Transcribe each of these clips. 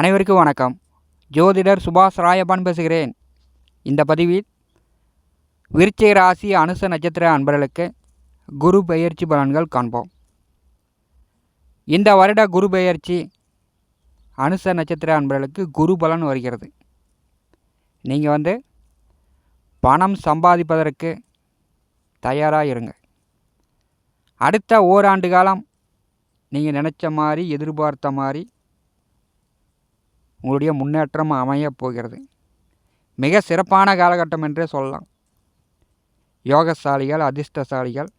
அனைவருக்கும் வணக்கம். ஜோதிடர் சுபாஷ் ராயப்பான் பேசுகிறேன். இந்த பதிவில் விருச்சிக ராசி அனுச நட்சத்திர அன்பர்களுக்கு குரு பெயர்ச்சி பலன்கள் காண்போம். இந்த வருட குரு பெயர்ச்சி அனுச நட்சத்திர அன்பர்களுக்கு குரு பலன் வருகிறது. நீங்கள் வந்து பணம் சம்பாதிப்பதற்கு தயாராக இருங்க. அடுத்த ஓராண்டு காலம் நீங்கள் நினச்ச மாதிரி எதிர்பார்த்த மாதிரி உங்களுடைய முன்னேற்றம் அமையப் போகிறது. மிக சிறப்பான காலகட்டம் என்றே சொல்லலாம். யோகசாலிகள் அதிர்ஷ்டசாலிகள்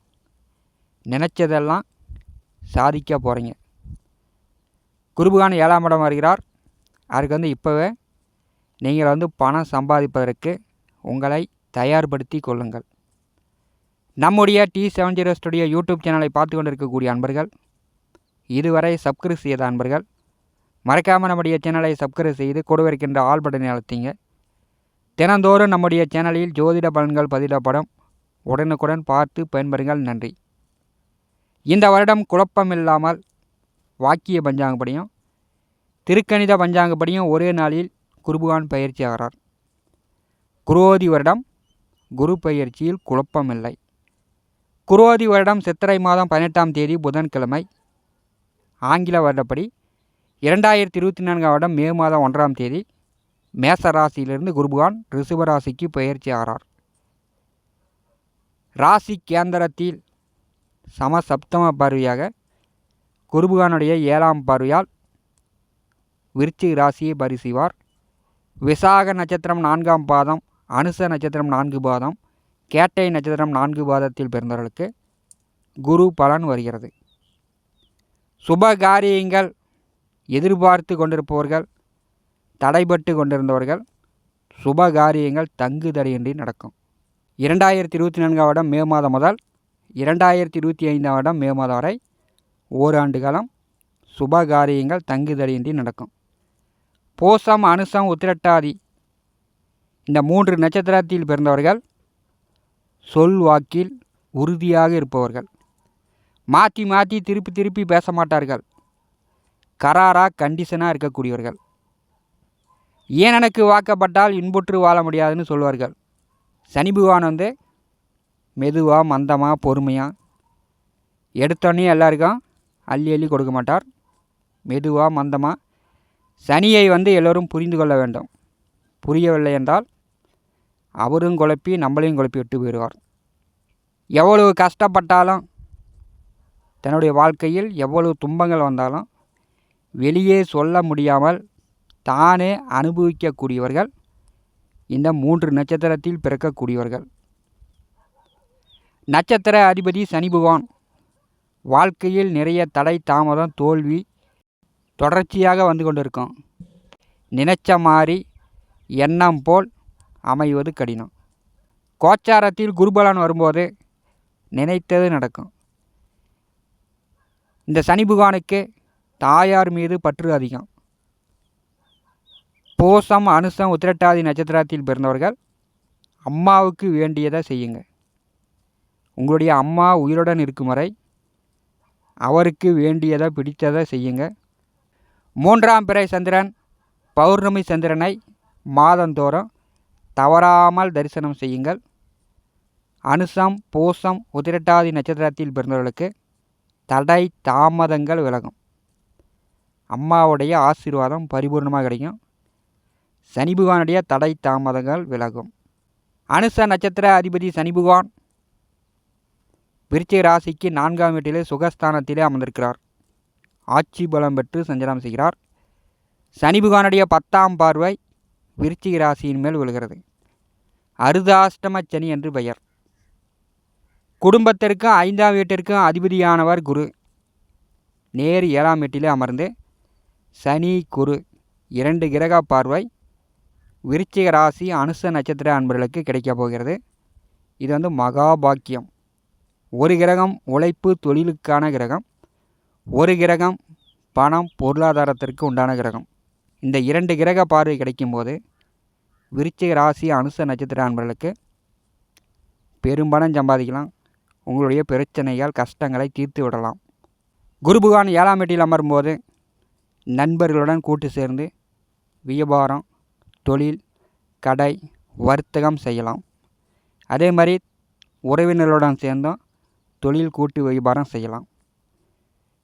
நினச்சதெல்லாம் சாதிக்க போகிறீங்க குருபகான் ஏழாம் இடம் வருகிறார். அதுக்கு வந்து இப்போவே நீங்கள் வந்து பணம் சம்பாதிப்பதற்கு உங்களை தயார்படுத்தி கொள்ளுங்கள். நம்முடைய T seven zero studio YouTube சேனலை பார்த்து கொண்டிருக்கக்கூடிய அன்பர்கள் இதுவரை சப்ஸ்கிரைப் செய்த அன்பர்கள் மறக்காமல் நம்முடைய சேனலை சப்ஸ்கிரைப் செய்து கொடுவிருக்கின்ற ஆல் பட்டனை அழுத்திங்க. தினந்தோறும் நம்முடைய சேனலில் ஜோதிட பலன்கள் பதிலப்படும். உடனுக்குடன் பார்த்து பயன்பெறுங்கள். நன்றி. இந்த வருடம் குழப்பமில்லாமல் வாக்கிய பஞ்சாங்கப்படியும் திருக்கணித பஞ்சாங்கப்படியும் ஒரே நாளில் குருபகான் பயிற்சி ஆகிறார். குரோதி வருடம் குரு பயிற்சியில் குழப்பமில்லை குரோதி வருடம் சித்திரை மாதம் பதினெட்டாம் தேதி புதன்கிழமை. ஆங்கில வருடப்படி இரண்டாயிரத்தி இருபத்தி நான்காம் வருடம் மே மாதம் ஒன்றாம் தேதி மேச ராசியிலிருந்து குருபகான் ரிஷப பயிற்சி ஆறார். ராசி கேந்திரத்தில் சமசப்தம பார்வையாக குருபகானுடைய ஏழாம் பார்வையால் விருச்சிக ராசியை பரிசிவார் விசாக நட்சத்திரம் நான்காம் பாதம் அனுச நட்சத்திரம் நான்கு பாதம் கேட்டை நட்சத்திரம் நான்கு பாதத்தில் பிறந்தவர்களுக்கு குரு பலன் வருகிறது. சுப காரியங்கள் எதிர்பார்த்து கொண்டிருப்பவர்கள் தடைபட்டு கொண்டிருந்தவர்கள் சுப காரியங்கள் தங்கு தடையின்றி நடக்கும். இரண்டாயிரத்தி இருபத்தி நான்காம் வருடம் மே மாதம் முதல் இரண்டாயிரத்தி இருபத்தி ஐந்தாம் வருடம் மே மாதம் வரை ஓராண்டு காலம் சுப காரியங்கள் தங்கு தடையின்றி நடக்கும். போசம் அனுசம் உத்திரட்டாதி இந்த மூன்று நட்சத்திரத்தில் பிறந்தவர்கள் சொல் வாக்கில் உறுதியாக இருப்பவர்கள். மாற்றி மாற்றி திருப்பி திருப்பி பேச மாட்டார்கள். கராராக கண்டிஷனாக இருக்கக்கூடியவர்கள். ஏன் எனக்கு வாக்கப்பட்டால் இன்புற்று வாழ முடியாதுன்னு சொல்வார்கள். சனி பகவான் வந்து மெதுவாக மந்தமாக பொறுமையாக எடுத்தோடனே எல்லாருக்கும் அள்ளி அள்ளி கொடுக்க மாட்டார். மெதுவாக மந்தமாக சனியை வந்து எல்லோரும் புரிந்து கொள்ள வேண்டும். புரியவில்லை என்றால் அவரும் குழப்பி நம்மளையும் குழப்பி விட்டு போயிடுவார். எவ்வளவு கஷ்டப்பட்டாலும் தன்னுடைய வாழ்க்கையில் எவ்வளவு துன்பங்கள் வந்தாலும் வெளியே சொல்ல முடியாமல் தானே அனுபவிக்கக்கூடியவர்கள் இந்த மூன்று நட்சத்திரத்தில் பிறக்கக்கூடியவர்கள். நட்சத்திர அதிபதி சனி பகவான். வாழ்க்கையில் நிறைய தடை தாமதம் தோல்வி தொடர்ச்சியாக வந்து கொண்டிருக்கும். நினைச்ச மாதிரி எண்ணம் போல் அமைவது கடினம். கோச்சாரத்தில் குருபலன் வரும்போது நினைத்தது நடக்கும். இந்த சனி பகவானுக்கு தாயார் மீது பற்று அதிகம். போசம் அனுசம் உத்திரட்டாதி நட்சத்திரத்தில் பிறந்தவர்கள் அம்மாவுக்கு வேண்டியதை செய்யுங்க உங்களுடைய அம்மா உயிருடன் இருக்கும் வரை அவருக்கு வேண்டியதை பிடித்ததை செய்யுங்க மூன்றாம் பிறை சந்திரன் பௌர்ணமி சந்திரனை மாதந்தோறும் தவறாமல் தரிசனம் செய்யுங்கள். அனுசம் பூசம் உதிரட்டாதி நட்சத்திரத்தில் பிறந்தவர்களுக்கு தடை தாமதங்கள் விலகும். அம்மாவுடைய ஆசீர்வாதம் பரிபூர்ணமாக கிடைக்கும். சனி பகவானுடைய தடை தாமதங்கள் விலகும். அனுச நட்சத்திர அதிபதி சனி பகவான் விருச்சிக ராசிக்கு நான்காம் வீட்டிலே சுகஸ்தானத்திலே அமர்ந்திருக்கிறார். ஆட்சி பலம் பெற்று சஞ்சலம் செய்கிறார். சனி பகவானுடைய பத்தாம் பார்வை விருச்சிக ராசியின் மேல் விழுகிறது. அருதாஷ்டம சனி என்று பெயர். குடும்பத்திற்கும் ஐந்தாம் வீட்டிற்கும் அதிபதியானவர் குரு. நேர் ஏழாம் வீட்டிலே அமர்ந்து சனி குரு இரண்டு கிரக பார்வை விருச்சிக ராசி அனுச நட்சத்திர அன்பர்களுக்கு கிடைக்கப் போகிறது. இது வந்து மகாபாக்கியம். ஒரு கிரகம் உழைப்பு தொழிலுக்கான கிரகம். ஒரு கிரகம் பணம் பொருளாதாரத்திற்கு உண்டான கிரகம். இந்த இரண்டு கிரக பார்வை கிடைக்கும்போது விருச்சிக ராசி அனுச நட்சத்திர அன்பர்களுக்கு பெரும்பணம் சம்பாதிக்கலாம். உங்களுடைய பிரச்சனைகள் கஷ்டங்களை தீர்த்து விடலாம். குரு பகவான் ஏழாம் வீட்டில் அமரும்போது நண்பர்களுடன் கூட்டு சேர்ந்து வியாபாரம் தொழில் கடை வர்த்தகம் செய்யலாம். அதே மாதிரி உறவினர்களுடன் சேர்ந்தும் தொழில் கூட்டு வியாபாரம் செய்யலாம்.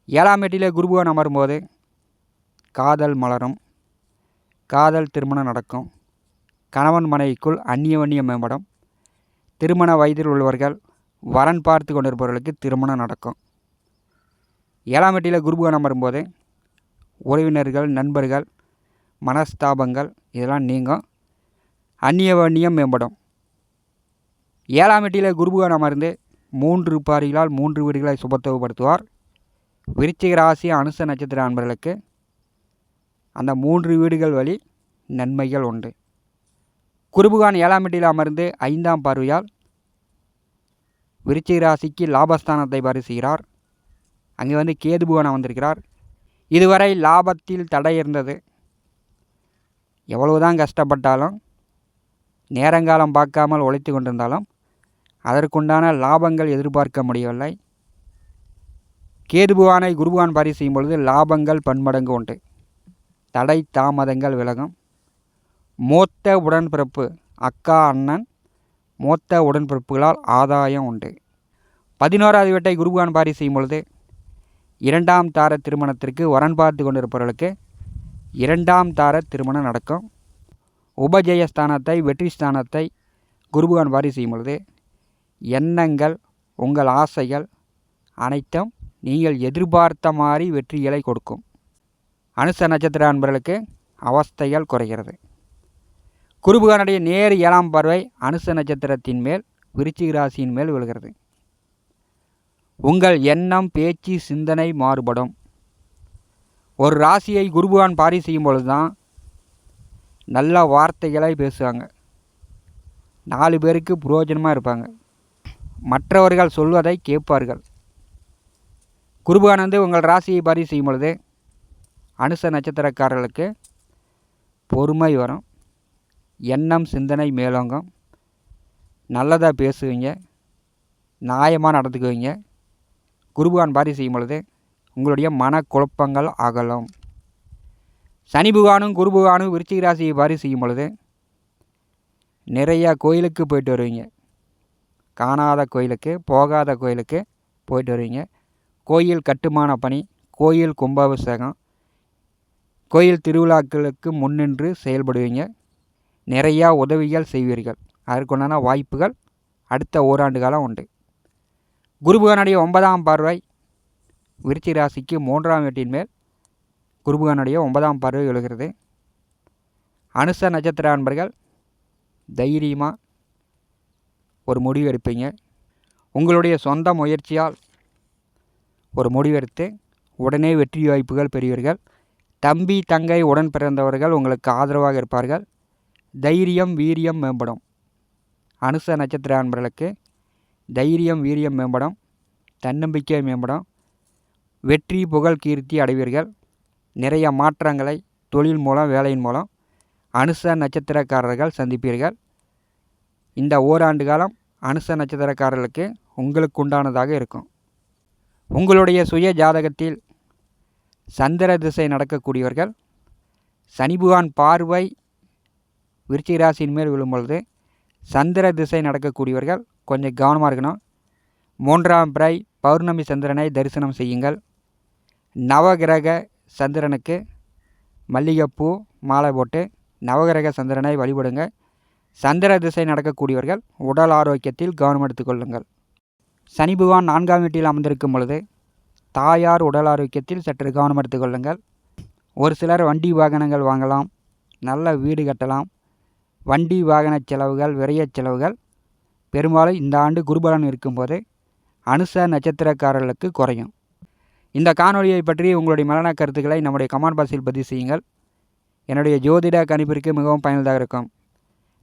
ஏழாம் வீட்டிலே குருபுவன் அமரும்போது காதல் மலரும் காதல் திருமணம் நடக்கும் கணவன் மனைவிக்குள் அந்நியவன்னியம் மேம்படும் திருமண வயதில் உள்ளவர்கள் வரன் பார்த்து கொண்டிருப்பவர்களுக்கு திருமணம் நடக்கும். ஏழாம் எட்டியில் குருபகவான் அமரும்போது உறவினர்கள் நண்பர்கள் மனஸ்தாபங்கள் இதெல்லாம் நீங்கும். அந்நியவன்னியம் மேம்படும். ஏழாம் வீட்டில் குருபகவான் அமர்ந்து மூன்று பாரிகளால் மூன்று வீடுகளை சுபத்துவப்படுத்துவார் விருச்சிக ராசி அனுச நட்சத்திர அன்பர்களுக்கு அந்த மூன்று வீடுகள் வழி நன்மைகள் உண்டு. குருபுகான் ஏழாம் வீட்டில் அமர்ந்து ஐந்தாம் பார்வையால் விருச்சிக ராசிக்கு லாபஸ்தானத்தை பரிசுகிறார். அங்கே வந்து கேது புவனம் வந்திருக்கிறார் இதுவரை லாபத்தில் தடை இருந்தது. எவ்வளவுதான் கஷ்டப்பட்டாலும் நேரங்காலம் பார்க்காமல் உழைத்து கொண்டிருந்தாலும் அதற்குண்டான லாபங்கள் எதிர்பார்க்க முடியவில்லை. கேதுபுவானை குருபுவான் பாரி செய்யும் பொழுது லாபங்கள் பன்மடங்கு உண்டு. தடை தாமதங்கள் விலகும். மூத்த உடன்பிறப்பு அக்கா அண்ணன் மூத்த உடன்பிறப்புகளால் ஆதாயம் உண்டு. பதினோராவது வீட்டை குருபுவான் பாரி செய்யும் பொழுது இரண்டாம் தார திருமணத்திற்கு வரன் பார்த்து கொண்டிருப்பவர்களுக்கு இரண்டாம் தார திருமணம் நடக்கும். உபஜெயஸ்தானத்தை வெற்றி ஸ்தானத்தை குருபுகான் வாரி செய்யும் பொழுது எண்ணங்கள் உங்கள் ஆசைகள் அனைத்தும் நீங்கள் எதிர்பார்த்த மாதிரி வெற்றிகளை கொடுக்கும். அனுச நட்சத்திர அன்பர்களுக்கு அவஸ்தைகள் குறைகிறது. குருபகானுடைய நேர் ஏழாம் பார்வை அனுச நட்சத்திரத்தின் மேல் விருச்சிக ராசியின் மேல் விழுகிறது. உங்கள் எண்ணம் பேச்சு சிந்தனை மாறுபடும். ஒரு ராசியை குருபுகான் பாரி செய்யும் பொழுது தான் நல்ல வார்த்தைகளை பேசுவாங்க. நாலு பேருக்கு புரோஜனமாக இருப்பாங்க. மற்றவர்கள் சொல்வதை கேட்பார்கள். குருபானந்து உங்கள் ராசியை பாரி செய்யும் பொழுது அனுச நட்சத்திரக்காரர்களுக்கு பொறுமை வரும். எண்ணம் சிந்தனை மேலோங்கும். நல்லதாக பேசுவீங்க. நியாயமாக நடந்துக்குவீங்க. குருபகான் பாரி செய்யும் பொழுது உங்களுடைய மனக்குழப்பங்கள் அகலும். சனி புகானும் குரு புகானும் விருச்சிக ராசியை பாரி செய்யும் பொழுது நிறையா கோயிலுக்கு போயிட்டு வருவீங்க. காணாத கோயிலுக்கு போகாத கோயிலுக்கு போயிட்டு வருவீங்க. கோயில் கட்டுமான பணி கோயில் கும்பாபிஷேகம் கோயில் திருவிழாக்களுக்கு முன்னின்று செயல்படுவீங்க. நிறையா உதவிகள் செய்வீர்கள். அதற்குண்டான வாய்ப்புகள் அடுத்த ஓராண்டு காலம் உண்டு. குருபுகனுடைய ஒன்பதாம் பார்வை விருச்சி ராசிக்கு மூன்றாம் வீட்டின் மேல் குருபுகனுடைய ஒன்பதாம் பார்வை எழுகிறது. அனுச நட்சத்திர அன்பர்கள் தைரியமாக ஒரு முடிவு எடுப்பீங்க. உங்களுடைய சொந்த முயற்சியால் ஒரு முடிவெடுத்து உடனே வெற்றி வாய்ப்புகள் பெறுவீர்கள். தம்பி தங்கை உடன் பிறந்தவர்கள் உங்களுக்கு ஆதரவாக இருப்பார்கள். தைரியம் வீரியம் மேம்படும். அனுச நட்சத்திர அன்பர்களுக்கு தைரியம் வீரியம் மேம்படும் தன்னம்பிக்கை மேம்படும் வெற்றி புகழ் கீர்த்தி அடைவீர்கள். நிறைய மாற்றங்களை தொழில் மூலம் வேலையின் மூலம் அனுச நட்சத்திரக்காரர்கள் சந்திப்பீர்கள். இந்த ஓராண்டு காலம் அனுச நட்சத்திரக்காரர்களுக்கு உங்களுக்கு உண்டானதாக இருக்கும். உங்களுடைய சுய ஜாதகத்தில் சந்திர திசை நடக்கக்கூடியவர்கள் சனிபுகான் பார்வை விருச்சிகராசியின் மேல் விழும்பொழுது சந்திர திசை நடக்கக்கூடியவர்கள் கொஞ்சம் கவனமாக இருக்கணும். மூன்றாம் பிறை பௌர்ணமி சந்திரனை தரிசனம் செய்யுங்கள். நவகிரக சந்திரனுக்கு மல்லிகைப்பூ மாலை போட்டு நவகிரக சந்திரனை வழிபடுங்க. சந்திர திசை நடக்கக்கூடியவர்கள் உடல் ஆரோக்கியத்தில் கவனம் எடுத்துக்கொள்ளுங்கள் சனி பகவான் நான்காம் வீட்டில் அமர்ந்திருக்கும் பொழுது தாயார் உடல் ஆரோக்கியத்தில் சற்று கவனம் எடுத்துக்கொள்ளுங்கள் ஒரு சிலர் வண்டி வாகனங்கள் வாங்கலாம் நல்ல வீடு கட்டலாம். வண்டி வாகன செலவுகள் விரைய செலவுகள் பெரும்பாலும் இந்த ஆண்டு குருபலன் இருக்கும்போது அனுச நட்சத்திரக்காரர்களுக்கு குறையும். இந்த காணொலியை பற்றி உங்களுடைய மலன கருத்துக்களை நம்முடைய கமெண்ட் பாக்ஸில் பதிவு செய்யுங்கள். என்னுடைய ஜோதிட கணிப்பிற்கு மிகவும் பயனுள்ளதாக இருக்கும்.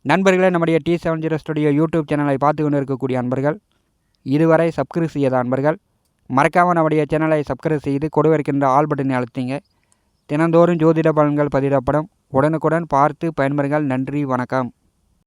நண்பர்களே நம்முடைய T seven zero studio YouTube சேனலை பார்த்து கொண்டு இருக்கக்கூடிய அன்பர்கள் இதுவரை சப்ஸ்கிரைப் செய்யாத அன்பர்கள் மறக்காமல் நம்முடைய சேனலை சப்ஸ்கிரைப் செய்து கொடுவிருக்கின்ற ஆல் பட்டனை அழுத்திங்க. தினந்தோறும் ஜோதிட பலன்கள் பதிவிடப்படும். உடனுக்குடன் பார்த்து பயன்பெறுங்கள். நன்றி வணக்கம்.